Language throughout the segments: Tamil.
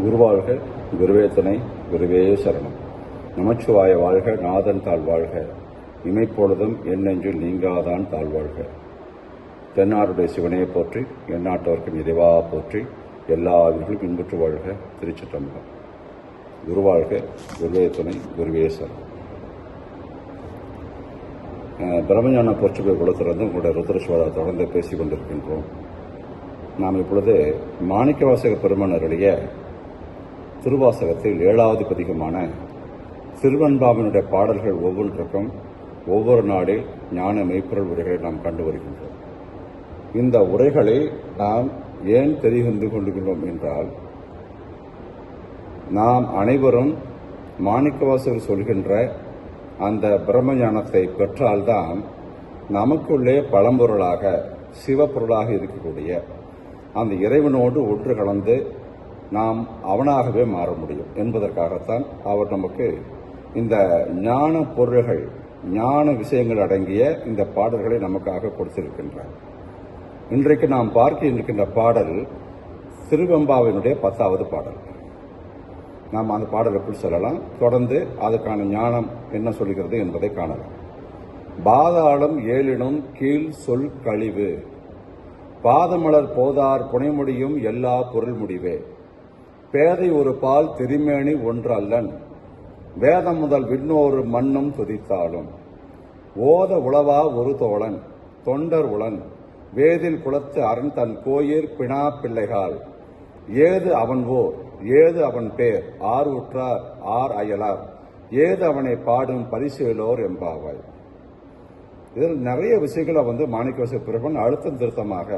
குருவாழ்க குருவே துணை குருவே சரணம். நமச்சிவாய வாழ்க நாதன் தாழ்வாழ்க இமைப்பொழுதும் என்னெஞ்சில் நீங்காதான் தாழ்வாழ்க தென்னாருடைய சிவனையை போற்றி எந்நாட்டவர்க்கும் இறைவா போற்றி எல்லா உயிர்களும் இன்புற்று வாழ்க திருச்சிட்டம்பலம் குருவாழ்க குருவே துணை குருவே சரணம். பிரம்மஞான போற்றுகை குலத்திலிருந்து உங்களுடைய ருத்ரஸ்வரா தொடர்ந்து பேசிக் கொண்டிருக்கின்றோம் நாம் இப்பொழுது மாணிக்கவாசக பெருமனருடைய திருவாசகத்தில் ஏழாவது பதிகமான திருவன்பாவினுடைய பாடல்கள் ஒவ்வொன்றுக்கும் ஒவ்வொரு நாளில் ஞான மெய்ப்பொருள் உரைகளை நாம் கண்டு வருகின்றோம். இந்த உரைகளை நாம் ஏன் தெரிந்து கொள்கிறோம் என்றால் நாம் அனைவரும் மாணிக்கவாசகர் சொல்கின்ற அந்த பிரம்ம ஞானத்தை பெற்றால்தான் நமக்குள்ளே பழம்பொருளாக சிவப்பொருளாக இருக்கக்கூடிய அந்த இறைவனோடு ஒன்று கலந்து நாம் அவனாகவே மாற முடியும் என்பதற்காகத்தான் அவர் நமக்கு இந்த ஞான பொருள்கள் ஞான விஷயங்கள் அடங்கிய இந்த பாடல்களை நமக்காக கொடுத்திருக்கின்றார். இன்றைக்கு நாம் பார்க்க இருக்கின்ற பாடல் திருவெம்பாவினுடைய பத்தாவது பாடல். நாம் அந்த பாடலுக்குள் செல்லலாம்? தொடர்ந்து அதுக்கான ஞானம் என்ன சொல்கிறது என்பதை காணலாம். பாதாளம் ஏழினும் கீழ் சொல் கழிவு. பாதமலர் போதார் புனைமுடியும் எல்லா பொருள் முடிவே. பேதை ஒரு பால் திருமேனி ஒன்று அல்லன் வேதம் முதல் விண்ணோரு மண்ணும் துதித்தாலும். ஓத உளவா ஒரு தோழன் தொண்டர் உளன். வேதில் குலத்து அரண் தன் கோயிற் பிணா பிள்ளைகால். ஏது அவன் ஓர் ஏது அவன் பேர் ஆர் உற்றார் ஆர் அயலார். ஏது அவனை பாடும் பரிசேலோர் எம்பாவாய் இதில் நிறைய விஷயங்களை வந்து மாணிக்கவாச பிறப்பன் அழுத்தம் திருத்தமாக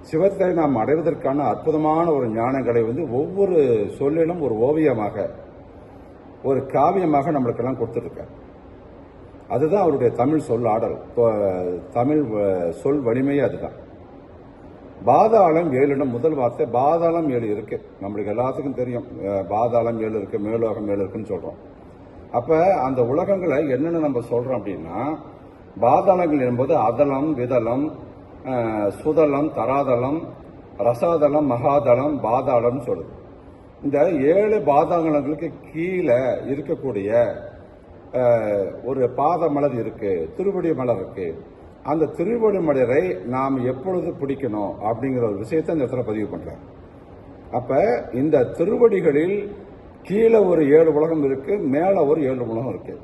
சிவத்தை நாம் அடைவதற்கான அற்புதமான ஒரு ஞானங்களை வந்து ஒவ்வொரு சொல்லிலும் ஒரு ஓவியமாக ஒரு காவியமாக நம்மளுக்கெல்லாம் கொடுத்துருக்கார் அதுதான் அவருடைய தமிழ் சொல் ஆடல். தமிழ் வ- சொல் வலிமையே அதுதான். பாதாளம் ஏழுன்னு முதல் வார்த்தை பாதாளம் ஏழு இருக்கு. நம்மளுக்கு எல்லாத்துக்கும் தெரியும். பாதாளம் ஏழு இருக்கு மேலோகம் ஏழு இருக்குன்னு சொல்றோம். அப்ப அந்த உலகங்களை என்னென்ன நம்ம சொல்றோம் அப்படின்னா பாதாளங்கள் என்பது அதலம் விதலம் சுதளம் சுதலம் தராதலம் ரசாதலம் மகாதலம் சொல்லுது. இந்த ஏழு பாதாளங்களுக்கு கீழே இருக்கக்கூடிய ஒரு பாத மலர் இருக்கு திருவடி மலர் இருக்கு. அந்த திருவடி மலரை நாம் எப்பொழுது பிடிக்கணும் அப்படிங்கிற ஒரு விஷயத்தை இந்த இடத்துல பதிவு பண்றேன் அப்ப இந்த திருவடிகளில் கீழே ஒரு ஏழு உலகம் இருக்கு மேலே ஒரு ஏழு உலகம் இருக்கு.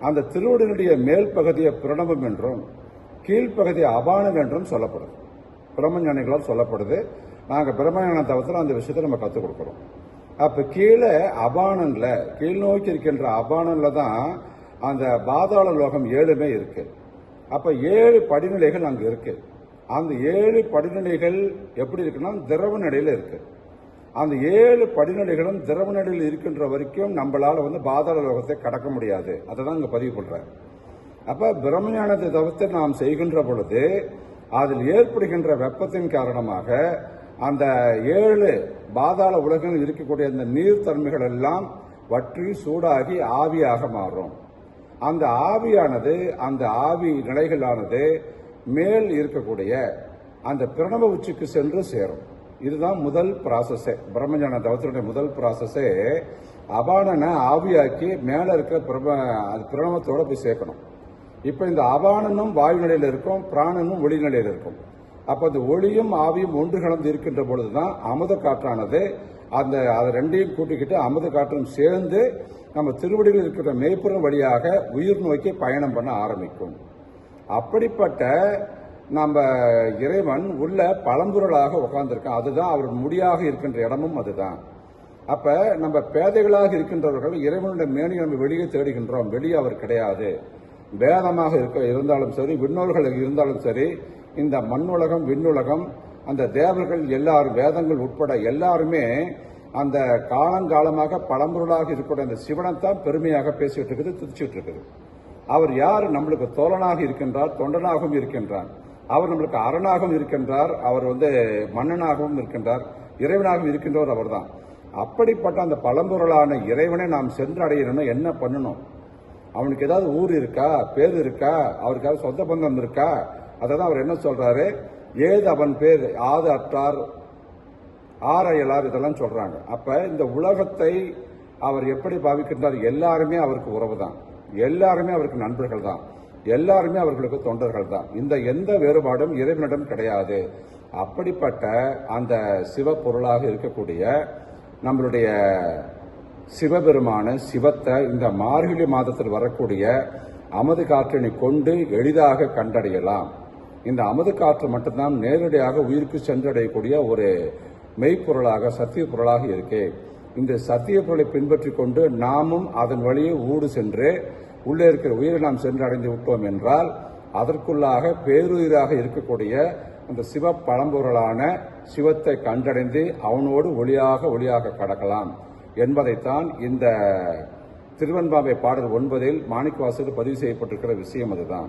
அந்த திருவடியினுடைய மேல் பகுதியை பிரணவம் என்றும் கீழ்ப்பகுதி அபானம் என்றும் சொல்லப்படுது. பிரம்மஞானிகளால் சொல்லப்படுது. நாங்கள் பிரம்மஞான தவத்தில் அந்த விஷயத்தை நம்ம கற்றுக் கொடுக்குறோம். அப்போ கீழே அபானனில் கீழ் நோக்கி இருக்கின்ற அபானனில் தான் அந்த பாதாள லோகம் ஏழுமே இருக்கு. அப்போ ஏழு படிநிலைகள் அங்கே இருக்கு. அந்த ஏழு படிநிலைகள் எப்படி இருக்குன்னா திரவ நிலையில் இருக்கு. அந்த ஏழு படிநிலைகளும் திரவ நிலையில் இருக்கின்ற வரைக்கும் நம்மளால் வந்து பாதாள லோகத்தை கடக்க முடியாது. அதை தான் இங்கே பதிவு பண்ணுறேன் அப்ப பிரம்மஞானத்தை தவிர்த்து நாம் செய்கின்ற பொழுது அதில் ஏற்படுகின்ற வெப்பத்தின் காரணமாக அந்த ஏழு பாதாள உலகில் இருக்கக்கூடிய அந்த நீர்த்தன்மைகள் எல்லாம் வற்றி சூடாகி ஆவியாக மாறும். அந்த ஆவியானது அந்த ஆவி நிலைகளானது மேல் இருக்கக்கூடிய அந்த பிரணவ உச்சிக்கு சென்று சேரும். இதுதான் முதல் ப்ராசஸே பிரம்மஞான தவத்தினுடைய முதல் ப்ராசஸே அபானனை ஆவியாக்கி மேலே இருக்கிற பிரம அது பிரணவத்தோடு போய் சேர்க்கணும். இப்போ இந்த அபானனும் வாயு நிலையில் இருக்கும் பிராணனும் ஒளி நிலையில் இருக்கும். அப்போ இந்த ஒளியும் ஆவியும் ஒன்று கலந்து இருக்கின்ற பொழுதுதான் அமுத காற்றானது. அந்த அதை ரெண்டையும் கூட்டிக்கிட்டு அமுத காற்றும் சேர்ந்து நம்ம திருவடியில் இருக்கிற மேய்ப்புறம் வழியாக உயிர் நோக்கி பயணம் பண்ண ஆரம்பிக்கும். அப்படிப்பட்ட நம்ம இறைவன் உள்ள பழம்புரளாக உட்கார்ந்துருக்கான் அதுதான் அவர் முடியாக இருக்கின்ற இடமும் அதுதான். அப்போ நம்ம பேதைகளாக இருக்கின்றவர்கள் இறைவனுடைய மேனி நம்ம வெளியே தேடுகின்றோம். வெளியே அவர் கிடையாது. வேதமாக இருக்க இருந்தாலும் சரி விண்ணோர்கள் இருந்தாலும் சரி இந்த மண்ணுலகம் விண்ணுலகம் அந்த தேவர்கள் எல்லாரும் வேதங்கள் உட்பட எல்லாருமே அந்த காலங்காலமாக பழம்பொருளாக இருக்கக்கூடிய அந்த சிவனைத்தான் பெருமையாக பேசிட்டு இருக்குது துதிச்சுட்டு இருக்குது. அவர் யார்? நம்மளுக்கு தோழனாக இருக்கின்றார் தொண்டனாகவும் இருக்கின்றார். அவர் நம்மளுக்கு அரணாகவும் இருக்கின்றார் அவர் வந்து மன்னனாகவும் இருக்கின்றார் இறைவனாகவும் இருக்கின்றவர் அவர்தான். அப்படிப்பட்ட அந்த பழம்பொருளான இறைவனை நாம் சென்று அடையணும்னா என்ன பண்ணணும்? அவனுக்கு ஏதாவது ஊர் இருக்கா பேர் இருக்கா அவருக்காவது சொந்த பந்தம் இருக்கா? அதை தான் அவர் என்ன சொல்றாரு? ஏது அவன் பேர்? ஆது அற்றார் ஆரையலார் இதெல்லாம் சொல்றாங்க. அப்ப இந்த உலகத்தை அவர் எப்படி பாவிக்கின்றார்? எல்லாருமே அவருக்கு உறவு தான் எல்லாருமே அவருக்கு நண்பர்கள் தான். எல்லாருமே அவர்களுக்கு தொண்டர்கள் தான். இந்த எந்த வேறுபாடும் இறைவனிடம் கிடையாது. அப்படிப்பட்ட அந்த சிவ பொருளாக இருக்கக்கூடிய நம்மளுடைய சிவபெருமான சிவத்தை இந்த மார்கழி மாதத்தில் வரக்கூடிய அமது காற்றினை கொண்டு எளிதாக கண்டடையலாம். இந்த அமது காற்று மட்டும்தான் நேரடியாக உயிருக்கு சென்றடையக்கூடிய ஒரு மெய்ப்பொருளாக சத்திய பொருளாக இருக்கு. இந்த சத்திய பொருளை பின்பற்றி கொண்டு நாமும் அதன் வழியே ஊடு சென்று உள்ளே இருக்கிற உயிரை நாம் சென்று அடைந்து விட்டோம் என்றால் அதற்குள்ளாக பேருயிராக இருக்கக்கூடிய அந்த சிவ பழம்பொருளான சிவத்தை கண்டடைந்து அவனோடு ஒளியாக ஒளியாக கடக்கலாம். என்பதைத்தான் இந்த திருவன்பாவை பாடல் ஒன்பதில் மாணிக்கவாசல் பதிவு செய்யப்பட்டிருக்கிற விஷயம் அதுதான்.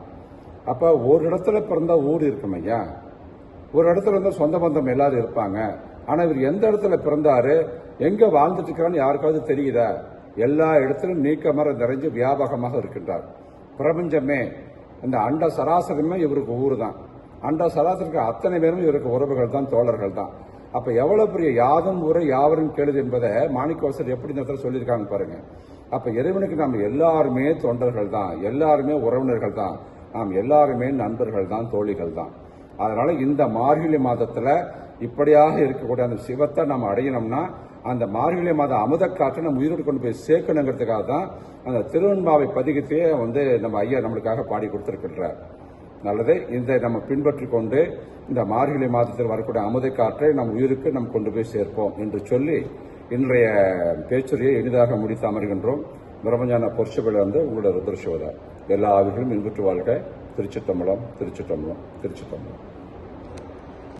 அப்ப ஒரு இடத்துல பிறந்தா ஊர் இருக்கும் ஐயா. ஒரு இடத்துல இருந்தால் சொந்த பந்தம் எல்லாரும் இருப்பாங்க. ஆனா இவர் எந்த இடத்துல பிறந்தாரு எங்க வாழ்ந்துட்டு இருக்கிறான்னு யாருக்காவது தெரியுதா? எல்லா இடத்திலும் நீக்கமர நிறைஞ்சு வியாபகமாக இருக்கின்றார். பிரபஞ்சமே இந்த அண்ட சராசரமே இவருக்கு ஊர் தான் அண்ட சராசரிக்கு அத்தனை பேரும் இவருக்கு உறவுகள் தான் தோழர்கள் தான் அப்ப எவ்வளவு பெரிய யாதும் ஊரை யாவரும் கேளுது என்பதை மாணிக்கவாசர் எப்படி இந்த இடத்துல சொல்லியிருக்காங்க பாருங்க. அப்ப இறைவனுக்கு நாம் எல்லாருமே தொண்டர்கள் தான் எல்லாருமே உறவினர்கள் தான் நாம் எல்லாருமே நண்பர்கள் தான் தோழிகள் தான். அதனால இந்த மார்கழி மாதத்துல இப்படியாக இருக்கக்கூடிய அந்த சிவத்தை நம்ம அடையணும்னா அந்த மார்கழி மாத அமுத காற்றை நம்ம உயிரோடு கொண்டு போய் சேர்க்கணுங்கிறதுக்காக தான் அந்த திருவன்பாவை பதிகத்தையே வந்து நம்ம ஐயா நம்மளுக்காக பாடி கொடுத்திருக்கின்றார். நல்லது இந்த நம்ம பின்பற்றி கொண்டு இந்த மார்கழி மாதத்தில் வரக்கூடிய அமுத காற்றை நம் உயிருக்கு நாம் கொண்டு போய் சேர்ப்போம் என்று சொல்லி இன்றைய பேச்சுரையை எளிதாக முடித்து அமர்கின்றோம். பிரம்மஞான பொற்சபையில் வந்து உங்களோட ருத்ரசோதா. எல்லா ஆவிகளும் இன்புற்று வாழ்க. திருச்சிட்டம்பலம் திருச்சிட்டம்பலம் திருச்சிட்டம்பலம்